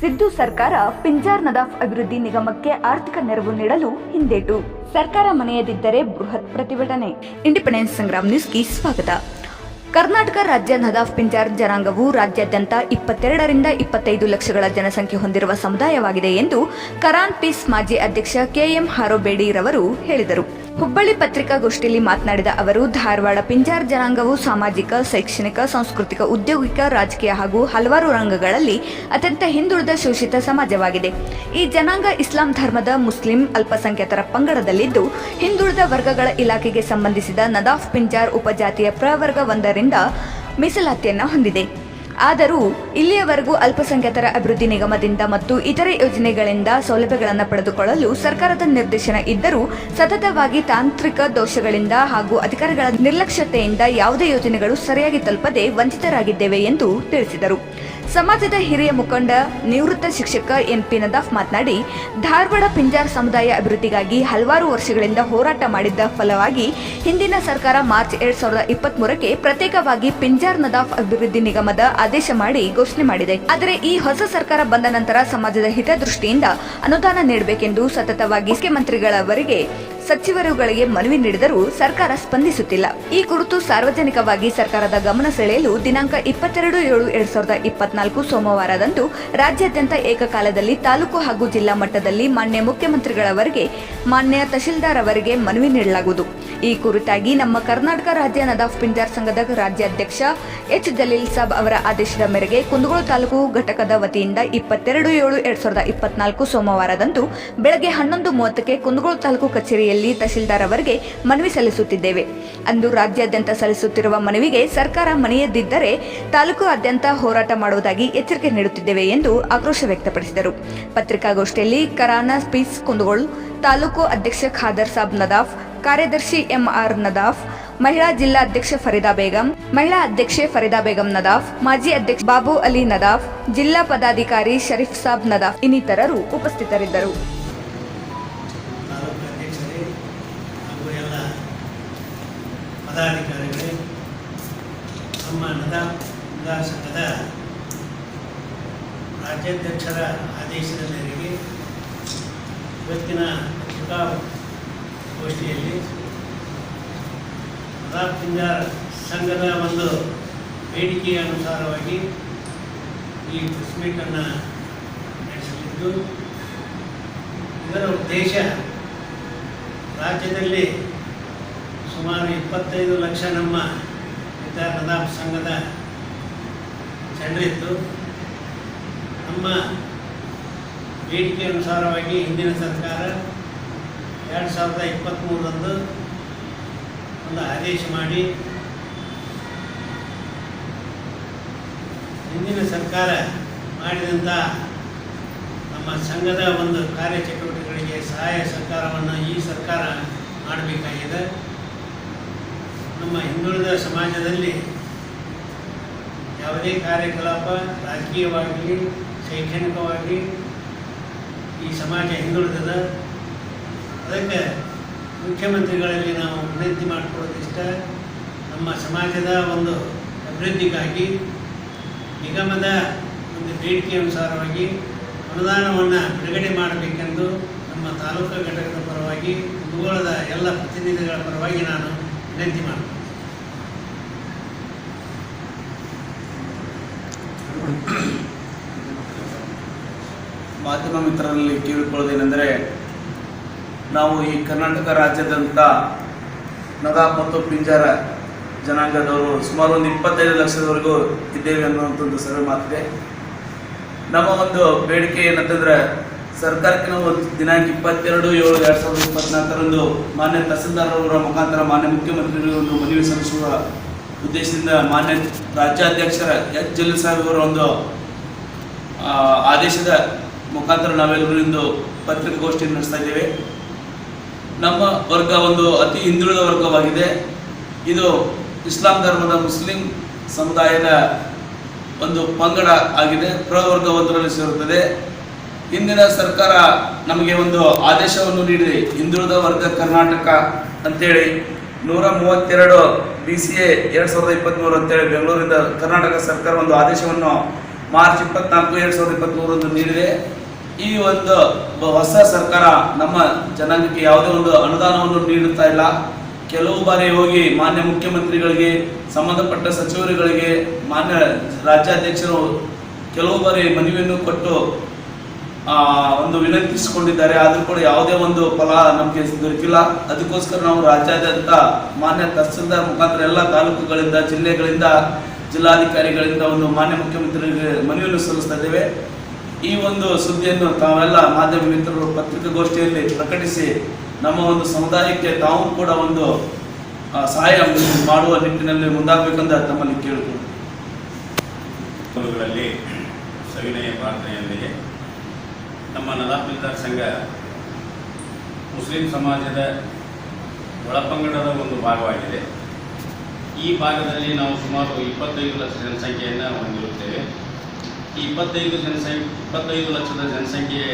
ಸಿದ್ದು ಸರ್ಕಾರ ಪಿಂಜಾರ್ ನದಾಫ್ ಅಭಿವೃದ್ಧಿ ನಿಗಮಕ್ಕೆ ಆರ್ಥಿಕ ನೆರವು ನೀಡಲು ಹಿಂದೇಟು. ಸರ್ಕಾರ ಮನೆಯದಿದ್ದರೆ ಬೃಹತ್ ಪ್ರತಿಭಟನೆ. ಇಂಡಿಪೆಂಡೆನ್ಸ್ ಸಂಗ್ರಾಮ್ ನ್ಯೂಸ್ಗೆ ಸ್ವಾಗತ. ಕರ್ನಾಟಕ ರಾಜ್ಯ ನದಾಫ್ ಪಿಂಜಾರ್ ಜನಾಂಗವು ರಾಜ್ಯಾದ್ಯಂತ ಇಪ್ಪತ್ತೆರಡರಿಂದ ಇಪ್ಪತ್ತೈದು ಲಕ್ಷಗಳ ಜನಸಂಖ್ಯೆ ಹೊಂದಿರುವ ಸಮುದಾಯವಾಗಿದೆ ಎಂದು ಕರಾನ್ ಪೀಸ್ ಮಾಜಿ ಅಧ್ಯಕ್ಷ ಕೆಎಂ ಹಾರೋಬೇಡಿರವರು ಹೇಳಿದರು. ಹುಬ್ಬಳ್ಳಿ ಪತ್ರಿಕಾಗೋಷ್ಠಿಯಲ್ಲಿ ಮಾತನಾಡಿದ ಅವರು, ಧಾರವಾಡ ಪಿಂಜಾರ್ ಜನಾಂಗವು ಸಾಮಾಜಿಕ, ಶೈಕ್ಷಣಿಕ, ಸಾಂಸ್ಕೃತಿಕ, ಉದ್ಯೋಗಿಕ, ರಾಜಕೀಯ ಹಾಗೂ ಹಲವಾರು ರಂಗಗಳಲ್ಲಿ ಅತ್ಯಂತ ಹಿಂದುಳಿದ ಶೋಷಿತ ಸಮಾಜವಾಗಿದೆ. ಈ ಜನಾಂಗ ಇಸ್ಲಾಂ ಧರ್ಮದ ಮುಸ್ಲಿಂ ಅಲ್ಪಸಂಖ್ಯಾತರ ಪಂಗಡದಲ್ಲಿದ್ದು, ಹಿಂದುಳಿದ ವರ್ಗಗಳ ಇಲಾಖೆಗೆ ಸಂಬಂಧಿಸಿದ ನದಾಫ್ ಪಿಂಜಾರ್ ಉಪಜಾತಿಯ ಪ್ರವರ್ಗ ಒಂದರಿಂದ ಮೀಸಲಾತಿಯನ್ನು ಹೊಂದಿದೆ. ಆದರೂ ಇಲ್ಲಿಯವರೆಗೂ ಅಲ್ಪಸಂಖ್ಯಾತರ ಅಭಿವೃದ್ಧಿ ನಿಗಮದಿಂದ ಮತ್ತು ಇತರೆ ಯೋಜನೆಗಳಿಂದ ಸೌಲಭ್ಯಗಳನ್ನು ಪಡೆದುಕೊಳ್ಳಲು ಸರ್ಕಾರದ ನಿರ್ದೇಶನ ಇದ್ದರೂ ಸತತವಾಗಿ ತಾಂತ್ರಿಕ ದೋಷಗಳಿಂದ ಹಾಗೂ ಅಧಿಕಾರಿಗಳ ನಿರ್ಲಕ್ಷ್ಯತೆಯಿಂದ ಯಾವುದೇ ಯೋಜನೆಗಳು ಸರಿಯಾಗಿ ತಲುಪದೆ ವಂಚಿತರಾಗಿದ್ದೇವೆ ಎಂದು ತಿಳಿಸಿದರು. ಸಮಾಜದ ಹಿರಿಯ ಮುಖಂಡ, ನಿವೃತ್ತ ಶಿಕ್ಷಕ ಎನ್ಪಿ ನದಾಫ್ ಮಾತನಾಡಿ, ಧಾರವಾಡ ಪಿಂಜಾರ್ ಸಮುದಾಯ ಅಭಿವೃದ್ಧಿಗಾಗಿ ಹಲವಾರು ವರ್ಷಗಳಿಂದ ಹೋರಾಟ ಮಾಡಿದ್ದ ಫಲವಾಗಿ ಹಿಂದಿನ ಸರ್ಕಾರ ಮಾರ್ಚ್ ಎರಡ್ ಸಾವಿರದ ಇಪ್ಪತ್ತ್ ಪ್ರತ್ಯೇಕವಾಗಿ ಪಿಂಜಾರ್ ನದಾಫ್ ಅಭಿವೃದ್ಧಿ ನಿಗಮದ ಆದೇಶ ಮಾಡಿ ಘೋಷಣೆ ಮಾಡಿದೆ. ಆದರೆ ಈ ಹೊಸ ಸರ್ಕಾರ ಬಂದ ನಂತರ ಸಮಾಜದ ಹಿತದೃಷ್ಟಿಯಿಂದ ಅನುದಾನ ನೀಡಬೇಕೆಂದು ಸತತವಾಗಿ ಮುಖ್ಯಮಂತ್ರಿಗಳವರಿಗೆ ಸಚಿವರುಗಳಿಗೆ ಮನವಿ ನೀಡಿದರೂ ಸರ್ಕಾರ ಸ್ಪಂದಿಸುತ್ತಿಲ್ಲ. ಈ ಕುರಿತು ಸಾರ್ವಜನಿಕವಾಗಿ ಸರ್ಕಾರದ ಗಮನ ಸೆಳೆಯಲು ದಿನಾಂಕ ಇಪ್ಪತ್ತೆರಡು ಏಳು ಎರಡ್ ಸಾವಿರದ ಇಪ್ಪತ್ನಾಲ್ಕು ಸೋಮವಾರದಂದು ರಾಜ್ಯಾದ್ಯಂತ ಏಕಕಾಲದಲ್ಲಿ ತಾಲೂಕು ಹಾಗೂ ಜಿಲ್ಲಾ ಮಟ್ಟದಲ್ಲಿ ಮಾನ್ಯ ಮುಖ್ಯಮಂತ್ರಿಗಳವರಿಗೆ, ಮಾನ್ಯ ತಹಶೀಲ್ದಾರ್ ಅವರಿಗೆ ಮನವಿ ನೀಡಲಾಗುವುದು. ಈ ಕುರಿತಾಗಿ ನಮ್ಮ ಕರ್ನಾಟಕ ರಾಜ್ಯ ನದಾಫ್ ಪಿಂಜಾರ್ ಸಂಘದ ರಾಜ್ಯಾಧ್ಯಕ್ಷ ಎಚ್ ಜಲೀಲ್ ಸಾಬ್ ಅವರ ಆದೇಶದ ಮೇರೆಗೆ ಕುಂದಗೋಳ ತಾಲೂಕು ಘಟಕದ ವತಿಯಿಂದ ಇಪ್ಪತ್ತೆರಡು ಏಳು ಎರಡ್ ಸಾವಿರದ ಇಪ್ಪತ್ನಾಲ್ಕು ಸೋಮವಾರದಂದು ಬೆಳಗ್ಗೆ ಹನ್ನೊಂದು ಮೂವತ್ತಕ್ಕೆ ಕುಂದಗೋಳ ತಾಲೂಕು ಕಚೇರಿಯಲ್ಲಿ ತಹಶೀಲ್ದಾರ್ ಅವರಿಗೆ ಮನವಿ ಸಲ್ಲಿಸುತ್ತಿದ್ದೇವೆ. ಅಂದು ರಾಜ್ಯಾದ್ಯಂತ ಸಲ್ಲಿಸುತ್ತಿರುವ ಮನವಿಗೆ ಸರ್ಕಾರ ಮನೆಯದ್ದಿದ್ದರೆ ತಾಲೂಕು ಆದ್ಯಂತ ಹೋರಾಟ ಮಾಡುವುದಾಗಿ ಎಚ್ಚರಿಕೆ ನೀಡುತ್ತಿದ್ದೇವೆ ಎಂದು ಆಕ್ರೋಶ ವ್ಯಕ್ತಪಡಿಸಿದರು. ಪತ್ರಿಕಾಗೋಷ್ಠಿಯಲ್ಲಿ ಕರಾನ ಸ್ಪೀಸ್ ಕುಂದಗೋಳು ತಾಲೂಕು ಅಧ್ಯಕ್ಷ ಖಾದರ್ ಸಾಬ್ ನದಾಫ್ ಕಾರ್ಯದರ್ಶಿ ಎಂಆರ್ ನದಾಫ್, ಮಹಿಳಾ ಜಿಲ್ಲಾ ಅಧ್ಯಕ್ಷೆ ಫರೀದಾ ಬೇಗಂ, ಮಹಿಳಾ ಅಧ್ಯಕ್ಷೆ ಫರೀದಾ ಬೇಗಂ ನದಾಫ್, ಮಾಜಿ ಅಧ್ಯಕ್ಷ ಬಾಬು ಅಲಿ ನದಾಫ್, ಜಿಲ್ಲಾ ಪದಾಧಿಕಾರಿ ಶರೀಫ್ ಸಾಬ್ ನದಾಫ್ ಇನ್ನಿತರರು ಉಪಸ್ಥಿತರಿದ್ದರು. ರಾಜ್ಯಾಧ್ಯಕ್ಷರ ಆದೇಶದ ಮೇರೆಗೆ ಇವತ್ತಿನ ಪತ್ರಿಕಾಗೋಷ್ಠಿಯಲ್ಲಿ ಪದಾರ್ಥಿಂದ ಸಂಘದ ಒಂದು ಬೇಡಿಕೆಯ ಅನುಸಾರವಾಗಿ ಈ ಪ್ರೆಸ್ ಮೀಟನ್ನು ನಡೆಸಲಿದ್ದು. ಇದರ ಉದ್ದೇಶ ರಾಜ್ಯದಲ್ಲಿ ಸುಮಾರು ಇಪ್ಪತ್ತೈದು ಲಕ್ಷ ನಮ್ಮ ವಿದ್ಯಾರ್ಥಿ ಸಂಘದ ಜನರಿತ್ತು. ನಮ್ಮ ಬೇಡಿಕೆ ಅನುಸಾರವಾಗಿ ಹಿಂದಿನ ಸರ್ಕಾರ ಎರಡು ಸಾವಿರದ ಇಪ್ಪತ್ತ್ಮೂರರಂದು ಒಂದು ಆದೇಶ ಮಾಡಿ ಹಿಂದಿನ ಸರ್ಕಾರ ಮಾಡಿದಂಥ ನಮ್ಮ ಸಂಘದ ಒಂದು ಕಾರ್ಯಚಟುವಟಿಕೆಗಳಿಗೆ ಸಹಾಯ ಸರ್ಕಾರವನ್ನು ಈ ಸರ್ಕಾರ ಮಾಡಬೇಕಾಗಿದೆ. ನಮ್ಮ ಹಿಂದುಳಿದ ಸಮಾಜದಲ್ಲಿ ಯಾವುದೇ ಕಾರ್ಯಕಲಾಪ ರಾಜಕೀಯವಾಗಲಿ ಶೈಕ್ಷಣಿಕವಾಗಿ ಈ ಸಮಾಜ ಹಿಂದುಳಿದದ. ಅದಕ್ಕೆ ಮುಖ್ಯಮಂತ್ರಿಗಳಲ್ಲಿ ನಾವು ವಿನಂತಿ ಮಾಡಿಕೊಳ್ಳೋದಿಷ್ಟ, ನಮ್ಮ ಸಮಾಜದ ಒಂದು ಅಭಿವೃದ್ಧಿಗಾಗಿ, ನಿಗಮದ ಒಂದು ಬೇಡಿಕೆ ಅನುಸಾರವಾಗಿ ಅನುದಾನವನ್ನು ಬಿಡುಗಡೆ ಮಾಡಬೇಕೆಂದು ನಮ್ಮ ತಾಲೂಕು ಘಟಕದ ಪರವಾಗಿ, ಭೂಗೋಳದ ಎಲ್ಲ ಪ್ರತಿನಿಧಿಗಳ ಪರವಾಗಿ ನಾನು ವಿನಂತಿ ಮಾಡ್ತೀನಿ. ಮಾಧ್ಯಮ ಮಿತ್ರರಲ್ಲಿ ಕೇಳಿಕೊಳ್ಳೋದೇನೆಂದರೆ ನಾವು ಈ ಕರ್ನಾಟಕ ರಾಜ್ಯದಂತ ನಗಾ ಮತ್ತು ಪಿಂಜಾರ ಜನಾಂಗದವರು ಸುಮಾರು ಒಂದು ಇಪ್ಪತ್ತೈದು ಲಕ್ಷದವರೆಗೂ ಇದ್ದೇವೆ ಅನ್ನುವಂಥದ್ದು ಸರ್ವೆ ಮಾತಿದೆ. ನಮ್ಮ ಒಂದು ಬೇಡಿಕೆ ಏನಂತಂದ್ರೆ ಸರ್ಕಾರಕ್ಕೆ ನಾವು ದಿನಾಂಕ ಇಪ್ಪತ್ತೆರಡು ಏಳು ಎರಡು ಸಾವಿರದ ಇಪ್ಪತ್ನಾಲ್ಕರಂದು ಮಾನ್ಯ ತಹಸೀಲ್ದಾರ್ ಅವರ ಮುಖಾಂತರ ಮಾನ್ಯ ಮುಖ್ಯಮಂತ್ರಿಗಳಿಗೆ ಒಂದು ಮನವಿ ಸಲ್ಲಿಸುವ ಉದ್ದೇಶದಿಂದ ಮಾನ್ಯ ರಾಜ್ಯಾಧ್ಯಕ್ಷರ ಎಚ್ ಜಲೀಲ್ ಸಾಹೇಬ್ ಅವರ ಒಂದು ಆದೇಶದ ಮುಖಾಂತರ ನಾವೆಲ್ಲರೂ ಇಂದು ಪತ್ರಿಕಾಗೋಷ್ಠಿ ನಡೆಸ್ತಾ ಇದ್ದೇವೆ. ನಮ್ಮ ವರ್ಗ ಒಂದು ಅತಿ ಹಿಂದುಳಿದ ವರ್ಗವಾಗಿದೆ. ಇದು ಇಸ್ಲಾಂ ಧರ್ಮದ ಮುಸ್ಲಿಂ ಸಮುದಾಯದ ಒಂದು ಪಂಗಡ ಆಗಿದೆ. ಪ್ರವರ್ಗ ಒಂದರಲ್ಲಿ ಸೇರುತ್ತದೆ. ಹಿಂದಿನ ಸರ್ಕಾರ ನಮಗೆ ಒಂದು ಆದೇಶವನ್ನು ನೀಡಿದೆ. ಹಿಂದುಳಿದ ವರ್ಗ ಕರ್ನಾಟಕ ಅಂತೇಳಿ ನೂರ ಮೂವತ್ತೆರಡು ಬಿ ಸಿ ಎ ಎರಡು ಸಾವಿರದ ಇಪ್ಪತ್ತ್ಮೂರು ಅಂತೇಳಿ ಬೆಂಗಳೂರಿಂದ ಕರ್ನಾಟಕ ಸರ್ಕಾರ ಒಂದು ಆದೇಶವನ್ನು ಮಾರ್ಚ್ ಇಪ್ಪತ್ನಾಲ್ಕು ಎರಡು ಸಾವಿರದ ಇಪ್ಪತ್ತ್ಮೂರರಂದು ನೀಡಿದೆ. ಈ ಒಂದು ಹೊಸ ಸರ್ಕಾರ ನಮ್ಮ ಜನಾಂಗಕ್ಕೆ ಯಾವುದೇ ಒಂದು ಅನುದಾನವನ್ನು ನೀಡುತ್ತಾ ಇಲ್ಲ. ಕೆಲವು ಬಾರಿ ಹೋಗಿ ಮಾನ್ಯ ಮುಖ್ಯಮಂತ್ರಿಗಳಿಗೆ, ಸಂಬಂಧಪಟ್ಟ ಸಚಿವರುಗಳಿಗೆ, ಮಾನ್ಯ ರಾಜ್ಯಾಧ್ಯಕ್ಷರು ಕೆಲವು ಬಾರಿ ಮನವಿಯನ್ನು ಕೊಟ್ಟು ಒಂದು ವಿನಂತಿಸಿಕೊಂಡಿದ್ದಾರೆ. ಆದರೂ ಕೂಡ ಯಾವುದೇ ಒಂದು ಫಲ ನಮಗೆ ದೊರಕಿಲ್ಲ. ಅದಕ್ಕೋಸ್ಕರ ನಾವು ರಾಜ್ಯಾದ್ಯಂತ ಮಾನ್ಯ ತಹಸೀಲ್ದಾರ್ ಮುಖಾಂತರ ಎಲ್ಲ ತಾಲೂಕುಗಳಿಂದ, ಜಿಲ್ಲೆಗಳಿಂದ, ಜಿಲ್ಲಾಧಿಕಾರಿಗಳಿಂದ ಒಂದು ಮಾನ್ಯ ಮುಖ್ಯಮಂತ್ರಿಗಳಿಗೆ ಮನವಿಯನ್ನು ಸಲ್ಲಿಸ್ತಾ ಇದ್ದೇವೆ. ಈ ಒಂದು ಸುದ್ದಿಯನ್ನು ತಾವೆಲ್ಲ ಮಾಧ್ಯಮ ಮಿತ್ರರು ಪತ್ರಿಕಾಗೋಷ್ಠಿಯಲ್ಲಿ ಪ್ರಕಟಿಸಿ ನಮ್ಮ ಒಂದು ಸಮುದಾಯಕ್ಕೆ ತಾವು ಕೂಡ ಒಂದು ಸಹಾಯ ಮಾಡುವ ನಿಟ್ಟಿನಲ್ಲಿ ಮುಂದಾಗಬೇಕಂತ ತಮ್ಮಲ್ಲಿ ಕೇಳಿಕೊಳ್ಳಿ ಸವಿನಯ ಪ್ರಾರ್ಥನೆಯೊಂದಿಗೆ ನಮ್ಮ ನದಾಪಿಲ್ದಾರ್ ಸಂಘ ಮುಸ್ಲಿಂ ಸಮಾಜದ ಒಳಪಂಗಡದ ಒಂದು ಭಾಗವಾಗಿದೆ. ಈ ಭಾಗದಲ್ಲಿ ನಾವು ಸುಮಾರು ಇಪ್ಪತ್ತೈದು ಲಕ್ಷ ಜನಸಂಖ್ಯೆಯನ್ನು ಹೊಂದಿರುತ್ತೇವೆ. ಈ ಇಪ್ಪತ್ತೈದು ಜನಸಂಖ್ಯೆ ಇಪ್ಪತ್ತೈದು ಲಕ್ಷದ ಜನಸಂಖ್ಯೆ